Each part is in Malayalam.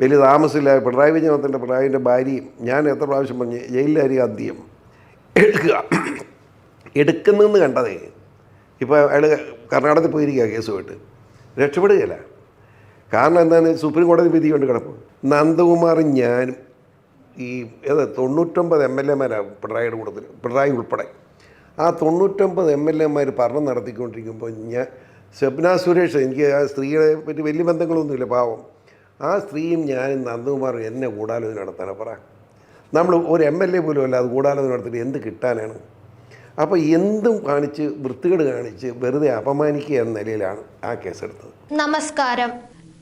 വലിയ താമസമില്ല. പിണറായി വിജയനത്തിന്റെ പിണറായിന്റെ ഭാര്യയും. ഞാൻ എത്ര പ്രാവശ്യം പറഞ്ഞു ജയിലിലായിരിക്കും അന്ത്യം എടുക്കുക. എടുക്കുന്നെന്ന് കണ്ടതേ. ഇപ്പോൾ അയാൾ കർണാടകത്തിൽ പോയിരിക്കുക കേസുമായിട്ട്. രക്ഷപ്പെടുകയില്ല. കാരണം എന്താണ്? സുപ്രീം കോടതി വിധി കൊണ്ട് കിടപ്പ്. നന്ദകുമാറും ഞാനും ഈ ഏത് തൊണ്ണൂറ്റൊമ്പത് എം എൽ എമാരാണ് പിണറായിയുടെ കൂട്ടത്തിൽ പിണറായി ഉൾപ്പെടെ. ആ തൊണ്ണൂറ്റൊമ്പത് എം എൽ എമാർ ഭരണം നടത്തിക്കൊണ്ടിരിക്കുമ്പോൾ ഞാൻ സ്വപ്ന സുരേഷ് എനിക്ക് ആ സ്ത്രീയെ പറ്റി വലിയ ബന്ധങ്ങളൊന്നുമില്ല പാവം. ആ സ്ത്രീയും ഞാനും നന്ദകുമാറും എന്നെ ഗൂഢാലോചന നടത്താനാണ് പറ. നമ്മൾ ഒരു എം എൽ എ പോലും അല്ല അത് ഗൂഢാലോചന നടത്തിയിട്ട് എന്ത് കിട്ടാനാണ്? അപ്പോൾ എന്തും കാണിച്ച് വൃത്തികേട് കാണിച്ച് വെറുതെ അപമാനിക്കുക എന്ന നിലയിലാണ് ആ കേസെടുത്തത്. നമസ്കാരം.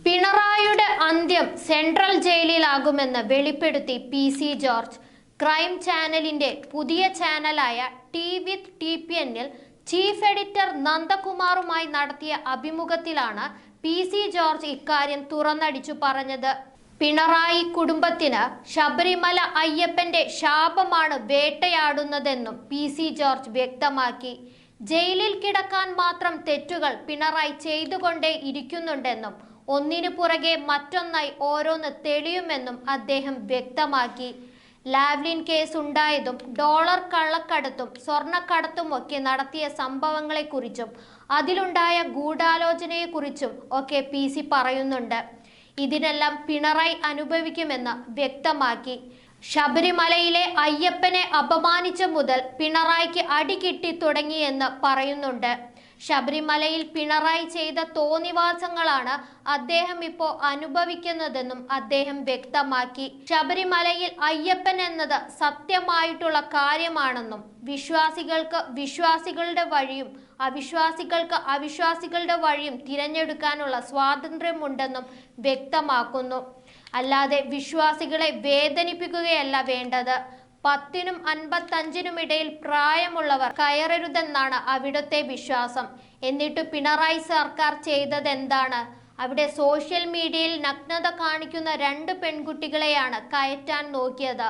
പിണറായിയുടെ അന്ത്യം സെൻട്രൽ ജയിലിലാകുമെന്ന് വെളിപ്പെടുത്തി പി സി ജോർജ്. ക്രൈം ചാനലിന്റെ പുതിയ ചാനലായ ടി വിത്ത് ടി പി എന്നിൽ ചീഫ് എഡിറ്റർ നന്ദകുമാറുമായി നടത്തിയ അഭിമുഖത്തിലാണ് പി സി ജോർജ് ഇക്കാര്യം തുറന്നടിച്ചു പറഞ്ഞത്. പിണറായി കുടുംബത്തിന് ശബരിമല അയ്യപ്പന്റെ ശാപമാണ് വേട്ടയാടുന്നതെന്നും പി സി ജോർജ് വ്യക്തമാക്കി. ജയിലിൽ കിടക്കാൻ മാത്രം തെറ്റുകൾ പിണറായി ചെയ്തുകൊണ്ടേ ഇരിക്കുന്നുണ്ടെന്നും ഒന്നിനു പുറകെ മറ്റൊന്നായി ഓരോന്ന് തെളിയുമെന്നും അദ്ദേഹം വ്യക്തമാക്കി. ലാവ്ലിൻ കേസ് ഉണ്ടായതും ഡോളർ കള്ളക്കടത്തും സ്വർണക്കടത്തുമൊക്കെ നടത്തിയ സംഭവങ്ങളെക്കുറിച്ചും അതിലുണ്ടായ ഗൂഢാലോചനയെക്കുറിച്ചും ഒക്കെ പി സി പറയുന്നുണ്ട്. ഇതിനെല്ലാം പിണറായി അനുഭവിക്കുമെന്ന് വ്യക്തമാക്കി. ശബരിമലയിലെ അയ്യപ്പനെ അപമാനിച്ച മുതൽ പിണറായിക്ക് അടി കിട്ടി തുടങ്ങിയെന്ന് പറയുന്നുണ്ട്. ശബരിമലയിൽ പിണറായി ചെയ്ത തോന്നിവാസങ്ങളാണ് അദ്ദേഹം ഇപ്പോൾ അനുഭവിക്കുന്നതെന്നും അദ്ദേഹം വ്യക്തമാക്കി. ശബരിമലയിൽ അയ്യപ്പൻ എന്നത് സത്യമായിട്ടുള്ള കാര്യമാണെന്നും വിശ്വാസികൾക്ക് വിശ്വാസികളുടെ വഴിയും അവിശ്വാസികൾക്ക് അവിശ്വാസികളുടെ വഴിയും തിരഞ്ഞെടുക്കാനുള്ള സ്വാതന്ത്ര്യമുണ്ടെന്നും വ്യക്തമാക്കുന്നു. അല്ലാതെ വിശ്വാസികളെ വേദനിപ്പിക്കുകയല്ല വേണ്ടത്. പത്തിനും അൻപത്തഞ്ചിനും ഇടയിൽ പ്രായമുള്ളവർ കയറരുതെന്നാണ് അവിടുത്തെ വിശ്വാസം. എന്നിട്ട് പിണറായി സർക്കാർ ചെയ്തതെന്താണ്? അവിടെ സോഷ്യൽ മീഡിയയിൽ നഗ്നത കാണിക്കുന്ന രണ്ട് പെൺകുട്ടികളെയാണ് കയറ്റാൻ നോക്കിയത്.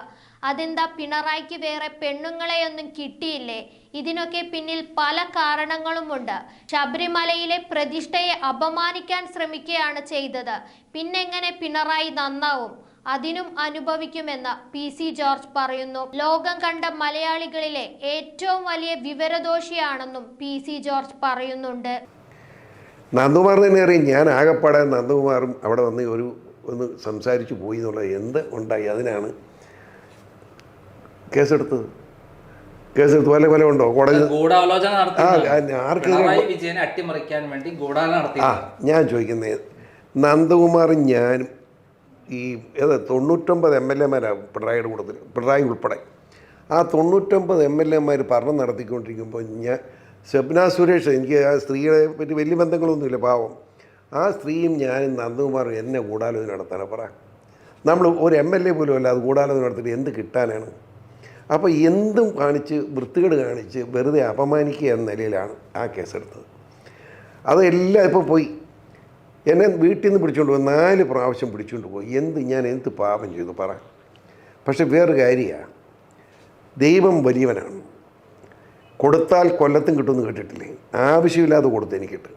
അതെന്താ പിണറായിക്ക് വേറെ പെണ്ണുങ്ങളെയൊന്നും കിട്ടിയില്ലേ? ഇതിനൊക്കെ പിന്നിൽ പല കാരണങ്ങളുമുണ്ട്. ശബരിമലയിലെ പ്രതിഷ്ഠയെ അപമാനിക്കാൻ ശ്രമിക്കുകയാണ് ചെയ്തത്. പിന്നെങ്ങനെ പിണറായി നന്നാവും? അതിനും അനുഭവിക്കുമെന്ന് പി സി ജോർജ് പറയുന്നു. ലോകം കണ്ട മലയാളികളിലെ ഏറ്റവും വലിയ വിവരദോഷിയാണെന്നും പി സി ജോർജ് പറയുന്നുണ്ട്. നന്ദകുമാർ തന്നെ അറിയും ഞാൻ ആകപ്പാടെ നന്ദകുമാറും അവിടെ വന്ന് ഒരു ഒന്ന് സംസാരിച്ചു പോയി എന്നുള്ളത് എന്ത് ഉണ്ടായി? അതിനാണ് കേസെടുത്തത്. കേസെടുത്ത് പല പല ഉണ്ടോ? കോടതി ആ ഞാൻ ചോദിക്കുന്നത് നന്ദകുമാറും ഞാനും ഈ ഏത് തൊണ്ണൂറ്റൊമ്പത് എം എൽ എമാരാണ് പിണറായിയുടെ കൂട്ടത്തിൽ പിണറായി ഉൾപ്പെടെ. ആ തൊണ്ണൂറ്റൊമ്പത് എം എൽ എമാർ ഭരണം നടത്തിക്കൊണ്ടിരിക്കുമ്പോൾ ഞാൻ സ്വപ്ന സുരേഷ് എനിക്ക് ആ സ്ത്രീയെ പറ്റി വലിയ ബന്ധങ്ങളൊന്നുമില്ല പാവം. ആ സ്ത്രീയും ഞാനും നന്ദകുമാറും എന്നെ ഗൂഢാലോചന നടത്താനാണ് പറ. നമ്മൾ ഒരു എം എൽ എ പോലും അല്ല അത് ഗൂഢാലോചന നടത്തിയിട്ട് എന്ത് കിട്ടാനാണ്? അപ്പോൾ എന്തും കാണിച്ച് വൃത്തികേട് കാണിച്ച് വെറുതെ അപമാനിക്കുക എന്ന നിലയിലാണ് ആ കേസെടുത്തത്. അതെല്ലാം ഇപ്പോൾ പോയി. എന്നെ വീട്ടിൽ നിന്ന് പിടിച്ചുകൊണ്ട് പോയി നാല് പ്രാവശ്യം പിടിച്ചുകൊണ്ട് പോയി. എന്ത് ഞാൻ എന്ത് പാപം ചെയ്തു പറ. പക്ഷെ വേറൊരു കാര്യമാണ് ദൈവം വലിയവനാണ്. കൊടുത്താൽ കൊല്ലത്തും കിട്ടുമെന്ന് കേട്ടിട്ടില്ലേ? ആവശ്യമില്ലാതെ കൊടുത്ത് എനിക്കിട്ട്.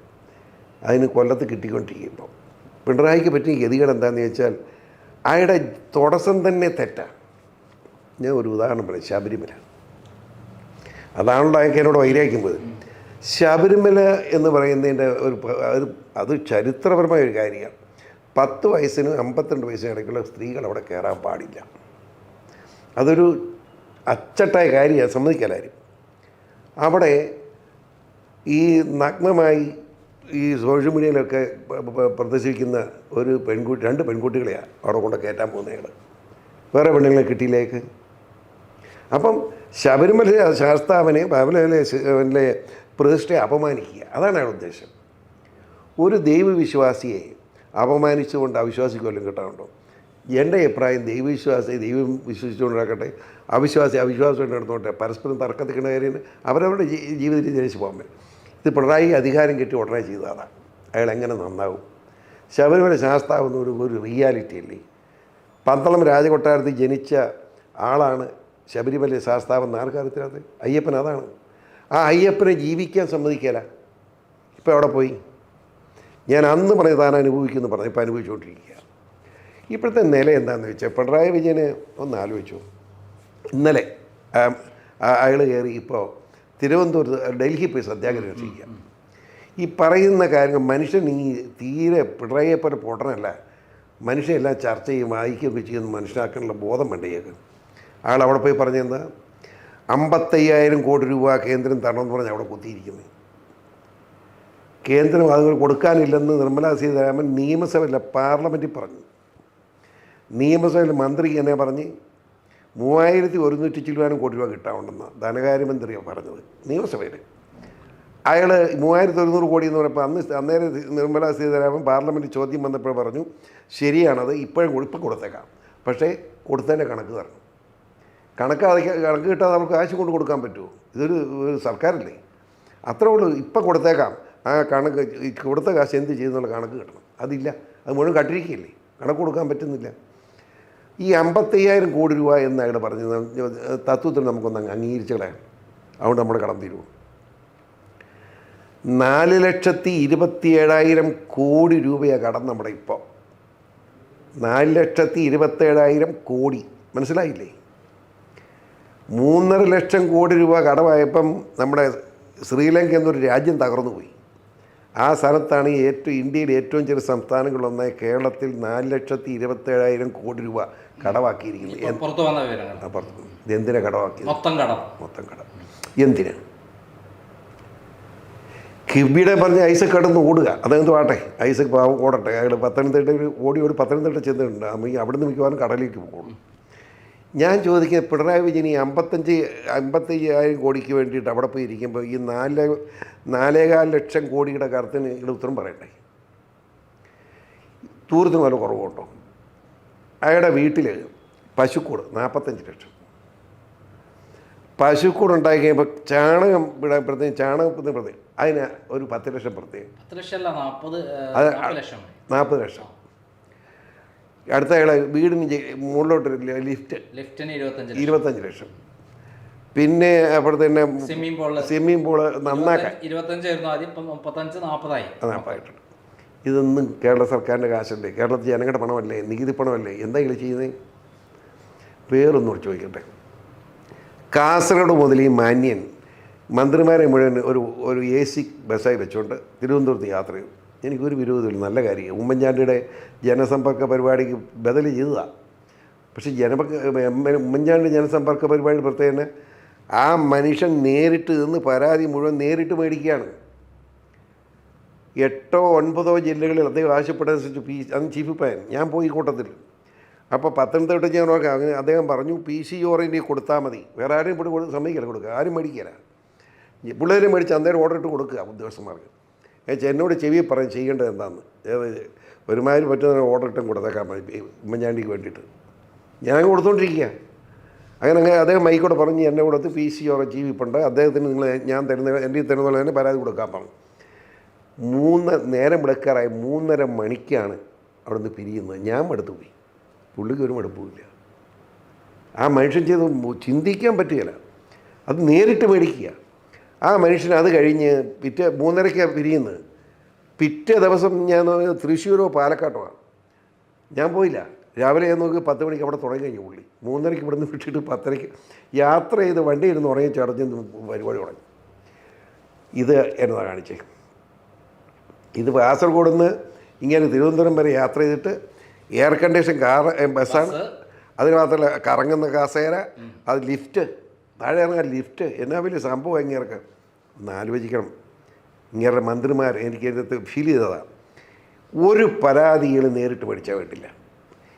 അതിന് കൊല്ലത്ത് കിട്ടിക്കൊണ്ടിരിക്കുമ്പോൾ പിണറായിക്ക് പറ്റിയ ഗതികേട് എന്താണെന്ന് ചോദിച്ചാൽ അയാളുടെ തുടസം തന്നെ തെറ്റാണ് ഞാൻ ഒരു ഉദാഹരണം പറയാം. ശബരിമല. അതാണല്ലോ അയാൾക്ക് എന്നോട് വൈരാഗ്യമ്പത് ശബരിമല എന്ന് പറയുന്നതിന്റെ ഒരു അത് ചരിത്രപരമായ ഒരു കാര്യമാണ്. പത്ത് വയസ്സിനും അമ്പത്തിരണ്ട് വയസ്സിനും ഇടയ്ക്കുള്ള സ്ത്രീകൾ അവിടെ കയറാൻ പാടില്ല. അതൊരു അച്ചട്ടായ കാര്യമാണ്. സമ്മതിക്കലാരും അവിടെ ഈ നഗ്നമായി ഈ സോഷ്യൽ മീഡിയയിലൊക്കെ പ്രദർശിപ്പിക്കുന്ന ഒരു പെൺകുട്ടി രണ്ട് പെൺകുട്ടികളെയാണ് അവിടെ കൊണ്ട് കയറ്റാൻ പോകുന്നയാൾ വേറെ പെണ്ണുങ്ങളെ കിട്ടിയിലേക്ക് അപ്പം ശബരിമല ശാസ്താവിനെ ശബരിമല പ്രതിഷ്ഠയെ അപമാനിക്കുക. അതാണ് അയാൾ ഉദ്ദേശം. ഒരു ദൈവവിശ്വാസിയെ അപമാനിച്ചുകൊണ്ട് അവിശ്വാസിക്ക് വല്ലതും കിട്ടാനുണ്ടോ? എന്റെ അഭിപ്രായം ദൈവവിശ്വാസി ദൈവം വിശ്വസിച്ചുകൊണ്ടിരിക്കട്ടെ. അവിശ്വാസി അവിശ്വാസം നടന്നോട്ടെ. പരസ്പരം തർക്കത്തിക്കുന്ന കാര്യം അവരവരുടെ ജീവിത രീതി ജനിച്ചു പോകാൻ പറ്റും. ഇത് പിണറായി അധികാരം കിട്ടി ഉടനെ ചെയ്തതാണ് അയാൾ എങ്ങനെ നന്നാവും? ശബരിമല ശാസ്താവെന്നൊരു ഒരു റിയാലിറ്റി അല്ലേ? പന്തളം രാജകൊട്ടാരത്തിൽ ജനിച്ച ആളാണ് ശബരിമല ശാസ്താവെന്ന് ആർക്കറിയത്തിനകത്ത്? അയ്യപ്പൻ അതാണ്. ആ അയ്യപ്പനെ ജീവിക്കാൻ സമ്മതിക്കല. ഇപ്പം അവിടെ പോയി? ഞാൻ അന്ന് പറഞ്ഞ താൻ അനുഭവിക്കുമെന്ന് പറഞ്ഞു ഇപ്പം അനുഭവിച്ചുകൊണ്ടിരിക്കുക ഇപ്പോഴത്തെ നില എന്താണെന്ന് വെച്ചാൽ പിണറായി വിജയന് ഒന്ന് ആലോചിച്ചു. ഇന്നലെ അയാൾ കയറി ഇപ്പോൾ തിരുവനന്തപുരത്ത് ഡൽഹി പോയി സത്യാഗ്രഹം ചെയ്യുക ഈ പറയുന്ന കാര്യങ്ങൾ മനുഷ്യൻ ഈ തീരെ പിണറായിയെ പോലെ പൊട്ടനല്ല. മനുഷ്യനെല്ലാം ചർച്ച ചെയ്യും വായിക്കുകയൊക്കെ ചെയ്യുന്ന മനസ്സിലാക്കാനുള്ള ബോധം വേണ്ടേക്ക് ആൾ അവിടെ പോയി പറഞ്ഞെന്താ അമ്പത്തയ്യായിരം കോടി രൂപ കേന്ദ്രം തരണമെന്ന് പറഞ്ഞ് അവിടെ കുത്തിയിരിക്കുന്നത് കേന്ദ്രം അതുകൾ കൊടുക്കാനില്ലെന്ന് നിർമ്മലാ സീതാരാമൻ നിയമസഭയിലെ പാർലമെന്റിൽ പറഞ്ഞു. നിയമസഭയിൽ മന്ത്രി എന്നെ പറഞ്ഞ് മൂവായിരത്തി ഒരുന്നൂറ്റി ചില്ലുവാനും കോടി രൂപ കിട്ടാവുണ്ടെന്ന് ധനകാര്യമന്ത്രിയാണ് പറഞ്ഞത് നിയമസഭയിൽ. അയാൾ മൂവായിരത്തി ഒരുന്നൂറ് കോടി എന്ന് പറയുമ്പോൾ അന്ന് അന്നേരം നിർമ്മലാ സീതാരാമൻ പാർലമെന്റിൽ ചോദ്യം വന്നപ്പോൾ പറഞ്ഞു ശരിയാണത് ഇപ്പോഴും ഇപ്പം കൊടുത്തേക്കാം. പക്ഷേ കൊടുത്തതിന്റെ കണക്ക് തരണം. കണക്ക് കണക്ക് കിട്ടാതെ നമുക്ക് കാശ് കൊണ്ട് കൊടുക്കാൻ പറ്റുമോ? ഇതൊരു ഒരു സർക്കാരല്ലേ? അത്രേ ഉള്ളൂ. ഇപ്പം കൊടുത്തേക്കാം. ആ കണക്ക് കൊടുത്ത കാശ് എന്ത് ചെയ്യുന്നുള്ള കണക്ക് കിട്ടണം. അതില്ല. അത് മുഴുവൻ കട്ടിരിക്കുകയല്ലേ? കണക്ക് കൊടുക്കാൻ പറ്റുന്നില്ല. ഈ അമ്പത്തയ്യായിരം കോടി രൂപ എന്ന് അയാൾ പറഞ്ഞത്. തത്വത്തിൽ നമുക്കൊന്ന് അംഗീകരിച്ച് കളയാം. അതുകൊണ്ട് നമ്മുടെ കടം തീരുവോ? നാല് ലക്ഷത്തി ഇരുപത്തി ഏഴായിരം കോടി രൂപയാണ് കടം നമ്മുടെ ഇപ്പോൾ നാല് ലക്ഷത്തി ഇരുപത്തേഴായിരം കോടി. മനസ്സിലായില്ലേ? മൂന്നര ലക്ഷം കോടി രൂപ കടമായപ്പം നമ്മുടെ ശ്രീലങ്ക എന്നൊരു രാജ്യം തകർന്നു പോയി. ആ സ്ഥലത്താണ് ഈ ഏറ്റവും ഇന്ത്യയിൽ ഏറ്റവും ചെറിയ സംസ്ഥാനങ്ങളിലൊന്നായ കേരളത്തിൽ നാല് ലക്ഷത്തി ഇരുപത്തേഴായിരം കോടി രൂപ കടവാക്കിയിരിക്കുന്നു ഇപ്പൊ പുറത്തു വന്ന വിവരങ്ങൾ മൊത്തം കടം. മൊത്തം കടം. എന്തിന്? കിബിയുടെ പറഞ്ഞ ഐസക് കടന്ന് ഓടുക. അതെന്ത് വാട്ടെ? ഐസക് പാവം ഓടട്ടെ. അയാൾ പത്തനംതിട്ട ഒരു ഓടി ഓടി പത്തനംതിട്ട ചെന്നിട്ടുണ്ട്. അപ്പം അവിടുന്ന് മിക്കവാറും കടലിലേക്ക് പോകുള്ളൂ ഞാൻ ചോദിക്കുന്നത് പിണറായി വിജയൻ ഈ അമ്പത്തഞ്ച് അമ്പത്തയ്യായിരം കോടിക്ക് വേണ്ടിയിട്ട് അവിടെ പോയി ഇരിക്കുമ്പോൾ ഈ നാല് നാലേകാൽ ലക്ഷം കോടിയുടെ കറുത്തിന് ഇവിടെ ഉത്തരം പറയട്ടെ ദൂരത്തിന് വല്ല കുറവുണ്ടോ? അയാളുടെ വീട്ടിൽ പശുക്കൂട് നാൽപ്പത്തഞ്ച് ലക്ഷം. പശുക്കൂട് ഉണ്ടാക്കി കഴിയുമ്പോൾ ചാണകം ഇവിടെ പ്രത്യേകം ചാണകത്തിന് പ്രത്യേകം അതിന് ഒരു പത്ത് ലക്ഷം പ്രത്യേകം. പത്ത് ലക്ഷം അല്ല നാൽപ്പത് അത് നാൽപ്പത് ലക്ഷം. നാൽപ്പത് ലക്ഷം. അടുത്ത അയാളെ വീടിന് മുകളിലോട്ട് ലിഫ്റ്റ്. ലിഫ്റ്റിന് ഇരുപത്തഞ്ച് ലക്ഷം. ഇരുപത്തഞ്ച് ലക്ഷം. പിന്നെ അപ്പുറത്ത് തന്നെ സ്വിമ്മിംഗ് പൂളിൽ സ്വിമ്മിംഗ് പൂൾ നന്നാക്കാൻ. ഇരുപത്തഞ്ചായിരുന്നു ആദ്യം ഇപ്പം മുപ്പത്തഞ്ച് നാൽപ്പതായി നാൽപ്പതായിട്ടുണ്ട് ഇതൊന്നും കേരള സർക്കാരിന്റെ കാശല്ലേ? കേരളത്തിൽ ജനങ്ങളുടെ പണമല്ലേ? നികുതി പണമല്ലേ? എന്താ ഇതിൽ ചെയ്യുന്നത്? വേറൊന്നും ചോദിക്കട്ടെ. കാസർഗോഡ് മുതൽ ഈ മാന്യൻ മന്ത്രിമാരെ മുഴുവൻ ഒരു ഒരു എ സി ബസ്സായി വെച്ചുകൊണ്ട് തിരുവനന്തപുരത്ത് യാത്ര ചെയ്തു. എനിക്കൊരു വിരോധമില്ല. നല്ല കാര്യം. ഉമ്മൻചാണ്ടിയുടെ ജനസമ്പർക്ക പരിപാടിക്ക് ബദൽ ചെയ്തതാണ് പക്ഷേ ജനപക്ക എം ഉമ്മൻചാണ്ടി ജനസമ്പർക്ക പരിപാടി പ്രത്യേകത ആ മനുഷ്യൻ നേരിട്ട് നിന്ന് പരാതി മുഴുവൻ നേരിട്ട് മേടിക്കുകയാണ്. എട്ടോ ഒൻപതോ ജില്ലകളിൽ അദ്ദേഹം ആവശ്യപ്പെട്ടതനുസരിച്ച് പി അന്ന് ചീഫ് പയൻ ഞാൻ പോയി കൂട്ടത്തിൽ. അപ്പോൾ പത്തനംതിട്ട ഞാൻ നോക്കാം. അങ്ങനെ അദ്ദേഹം പറഞ്ഞു പി സി ഓറിന്റെ കൊടുത്താൽ മതി. വേറെ ആരും ഇവിടെ കൊടു സമ്മതിക്കില്ല കൊടുക്കുക. ആരും മേടിക്കില്ല. പിള്ളേരെ മേടിച്ച് അന്നേരം ഓർഡർ ഇട്ട് കൊടുക്കുക ഉദ്യോഗസ്ഥന്മാർക്ക്. എന്നോട് ചെവി പറയും ചെയ്യേണ്ടത് എന്താണെന്ന് ഒരുമാതിരി പറ്റുന്ന ഓർഡർ ഇട്ടും കൊടുത്തേക്കാൻ മതി ഉമ്മൻചാണ്ടിക്ക് വേണ്ടിയിട്ട്. ഞാൻ കൊടുത്തോണ്ടിരിക്കുക അങ്ങനെ അങ്ങനെ അദ്ദേഹം മൈക്കോട്ട് പറഞ്ഞ് എന്നെ കൊടുത്ത് പി സി ഓറെ ജീവിപ്പുണ്ട്. അദ്ദേഹത്തിന് നിങ്ങൾ ഞാൻ തരുന്ന എന്റെ തരുന്ന പോലെ തന്നെ പരാതി കൊടുക്കാൻ പറഞ്ഞു. മൂന്ന് നേരം വിളക്കാറായി മൂന്നര മണിക്കാണ് അവിടെ നിന്ന് പിരിയുന്നത്. ഞാൻ മടുത്തു പോയി. പുള്ളിക്ക് ഒരു മടുപ്പില്ല ആ മനുഷ്യൻ ചെയ്ത് ചിന്തിക്കാൻ പറ്റുകയില്ല. അത് നേരിട്ട് മേടിക്കുക. ആ മനുഷ്യൻ അത് കഴിഞ്ഞ് പിറ്റേ മൂന്നരയ്ക്കാണ് പിരിയുന്നത്. പിറ്റേ ദിവസം ഞാൻ തൃശ്ശൂരോ പാലക്കാട്ടോ ആണ്. ഞാൻ പോയില്ല. രാവിലെ ഞാൻ നോക്കി പത്ത് മണിക്ക് അവിടെ തുടങ്ങി കഴിഞ്ഞു പുള്ളി മൂന്നരയ്ക്ക് ഇവിടെ നിന്ന് വിട്ടിട്ട് പത്തരയ്ക്ക് യാത്ര ചെയ്ത് വണ്ടി ഇരുന്ന് ഉറങ്ങി ചടഞ്ഞ് പരിപാടി തുടങ്ങി. ഇത് എന്നതാ കാണിച്ചേ. ഇത് കാസർഗോഡ് നിന്ന് ഇങ്ങനെ തിരുവനന്തപുരം വരെ യാത്ര ചെയ്തിട്ട് എയർ കണ്ടീഷൻ കാർ ബസ്സാണ്. ബസ്. അതിന് മാത്രമല്ല കറങ്ങുന്ന കാസേര അത് ലിഫ്റ്റ് താഴെ ഇറങ്ങാൻ ലിഫ്റ്റ്. എന്നാ വലിയ സംഭവം ഇങ്ങേർക്ക് ഒന്ന് ആലോചിക്കണം ഇങ്ങേരുടെ മന്ത്രിമാർ എനിക്ക് ഇതിനകത്ത് ഫീൽ ചെയ്തതാണ് ഒരു പരാതികൾ നേരിട്ട് പഠിച്ചാൽ വേണ്ടില്ല.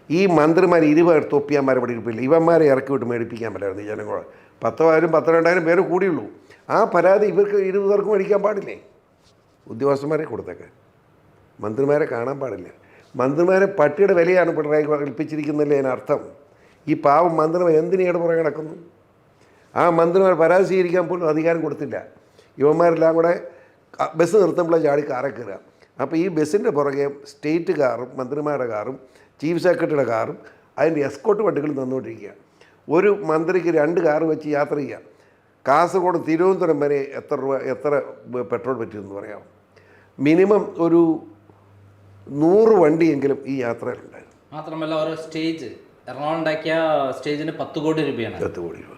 ഈ മന്ത്രിമാർ ഇരുപത് തൊപ്പിയാന്മാരെ പഠിപ്പില്ല ഇവന്മാരെ ഇറക്കി വിട്ട് മേടിപ്പിക്കാൻ പറ്റായിരുന്നു ജനങ്ങളെ പത്തോ ആയിരം പത്തോ പേര് കൂടിയുള്ളൂ. ആ പരാതി ഇവർക്ക് ഇരുപത് പേർക്ക് മേടിക്കാൻ പാടില്ലേ? ഉദ്യോഗസ്ഥന്മാരെ കൊടുത്തേക്ക്. മന്ത്രിമാരെ കാണാൻ പാടില്ല. മന്ത്രിമാരെ പട്ടിയുടെ വിലയാണ് പിണറായി കൽപ്പിച്ചിരിക്കുന്നതിലെ അതിനർത്ഥം? ഈ പാവം മന്ത്രിമാർ എന്തിനേടെ പുറകെ കിടക്കുന്നു ആ മന്ത്രിമാർ പരാതി സ്വീകരിക്കാൻ പോലും അധികാരം കൊടുത്തില്ല. യുവന്മാരെല്ലാം കൂടെ ബസ് നിർത്തുമ്പോഴേ ചാടി കാറെ കയറുക. അപ്പോൾ ഈ ബസ്സിന്റെ പുറകെ സ്റ്റേറ്റ് കാറും മന്ത്രിമാരുടെ കാറും ചീഫ് സെക്രട്ടറിയുടെ കാറും അതിന്റെ എസ്കോട്ട് വണ്ടികളും തന്നുകൊണ്ടിരിക്കുക ഒരു മന്ത്രിക്ക് രണ്ട് കാറ് വെച്ച് യാത്ര ചെയ്യുക കാസർഗോഡ് തിരുവനന്തപുരം വരെ എത്ര രൂപ എത്ര പെട്രോൾ പറ്റുമെന്ന് പറയാം മിനിമം ഒരു നൂറ് വണ്ടിയെങ്കിലും ഈ യാത്രയിലുണ്ടായിരുന്നു മാത്രമല്ല ഓരോ സ്റ്റേജ്. എറണാകുളം ഉണ്ടാക്കിയ സ്റ്റേജിന് പത്ത് കോടി രൂപയാണ്. പത്ത് കോടി രൂപ.